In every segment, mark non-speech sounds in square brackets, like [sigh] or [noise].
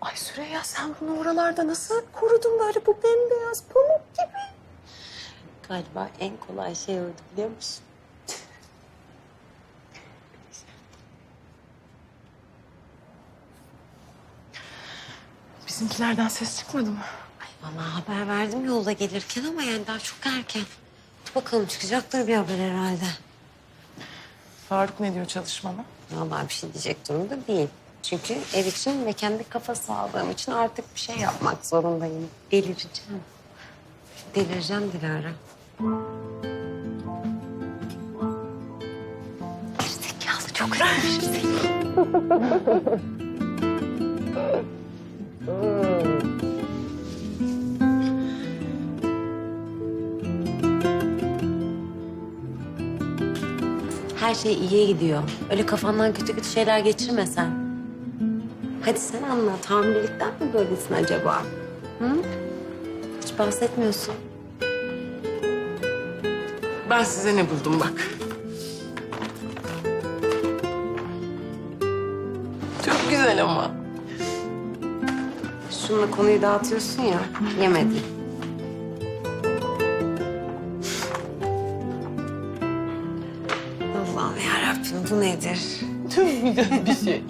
Ay Süreyya sen bunu oralarda nasıl korudun böyle bu bembeyaz pamuk gibi? Galiba en kolay şey oydu biliyor musun? Bizimkilerden ses çıkmadı mı? Vallahi haber verdim yolda gelirken ama yani daha çok erken. Bakalım çıkacaktır bir haber herhalde. Faruk ne diyor çalışmana? Vallahi bir şey diyecek durumda değil. Çünkü ev için ve kendi kafa sağlığım için artık bir şey yapmak zorundayım. Delireceğim. Delireceğim Dilara. Gerizekalı çok özlemişim [laughs] Her şey iyiye gidiyor. Öyle kafandan kötü kötü şeyler geçirme sen. Hadi sen anlat. Hamilelikten mi böylesin acaba? Hı? Hiç bahsetmiyorsun. Ben size ne buldum bak. Çok güzel ama. Şununla konuyu dağıtıyorsun ya. Yemedin. Çok güzel bir şey.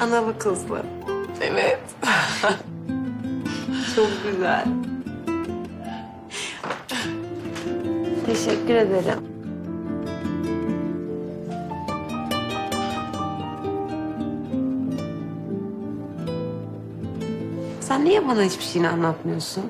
Analı kızlı. Evet. Çok güzel. Teşekkür ederim. Sen niye bana hiçbir şeyini anlatmıyorsun?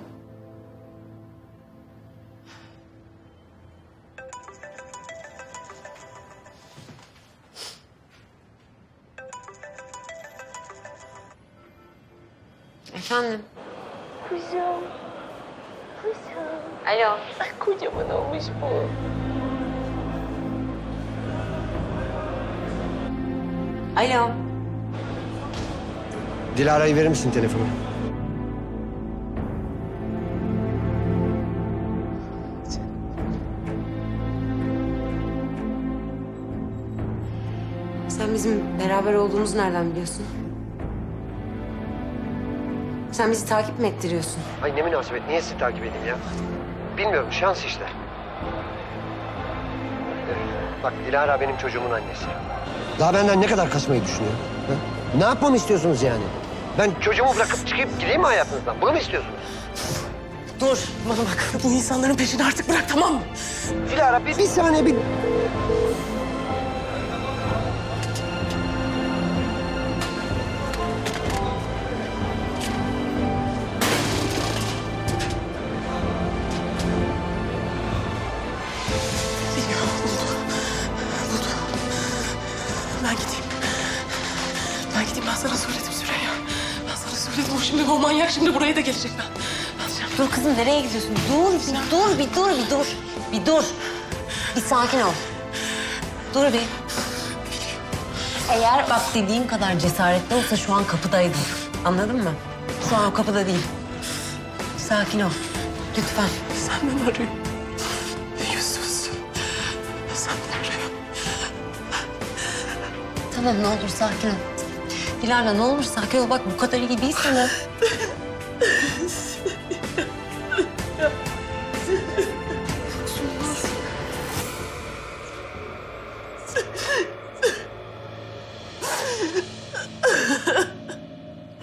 Efendim? Kuzum. Kuzum. Alo. Ay kocaman olmuş bu. Alo. Dilara'yı verir misin telefonu? Sen bizim beraber olduğumuzu nereden biliyorsun? Sen bizi takip mi ettiriyorsun? Ay ne münasebet. Niye sizi takip edeyim ya? Bilmiyorum. Şans işte. Ee, Bak Dilara benim çocuğumun annesi. Daha benden ne kadar kaçmayı düşünüyor? ha? Ne yapmamı istiyorsunuz yani? Ben çocuğumu bırakıp çıkıp gideyim mi hayatınızdan? Bunu mu istiyorsunuz? Dur bana bak. Bu insanların peşini artık bırak tamam mı? Dilara bir, bir saniye bir... gideyim. Ben sana söyledim Süreyya. Ben sana söyledim. O şimdi o manyak şimdi buraya da gelecek ben. Ben sana- Dur kızım nereye gidiyorsun? Dur bir dur bir dur bir dur. Bir dur. Bir sakin ol. Dur bir. Eğer bak dediğim kadar cesaretli olsa şu an kapıdaydın. Anladın mı? Şu an kapıda değil. Sakin ol. Lütfen. Senden arıyor. Yüzsüz. Senden arıyor. Tamam ne olur sakin ol. Dilara ne olur sakin ol. Bak bu kadar iyi değilsin ha.